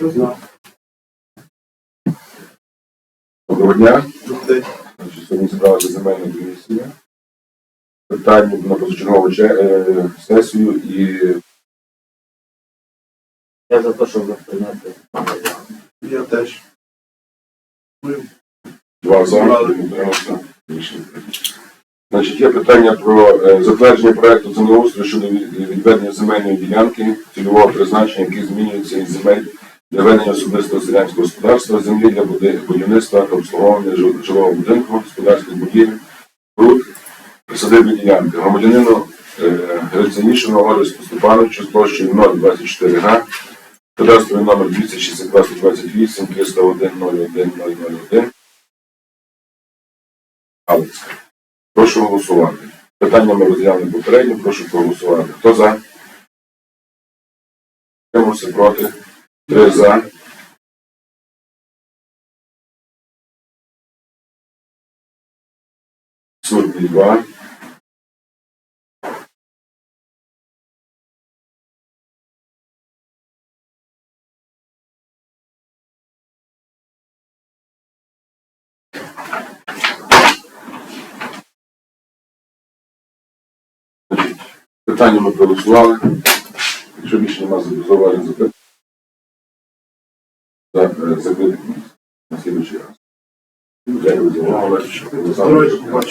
Доброго дня. Значить, Сьогодні зібралася земельна комісія. Питання на позачергову е, сесію і Я за те, щоб прийняти. Я теж. два за. Значить, є питання про е, затвердження проекту землеустрою щодо відведення земельної ділянки цільового призначення, який змінюється із земель для ведення особистого селянського господарства, землі для будівництва та обслуговування жилого будинку, господарських будівель, пруд, присадибні ділянки. Громадянину е, Грицинішину Оресту Степановичу з площею 024 га, кадастровий номер 262 128 301 01 001. Галицька. Прошу голосувати. Питання ми розглянули попередньо, прошу проголосувати. Хто за? Проти? Три за. Сурбій два. Питання ми проголосували. Якщо більше немає зауважень запитань, за- е, на следующий раз.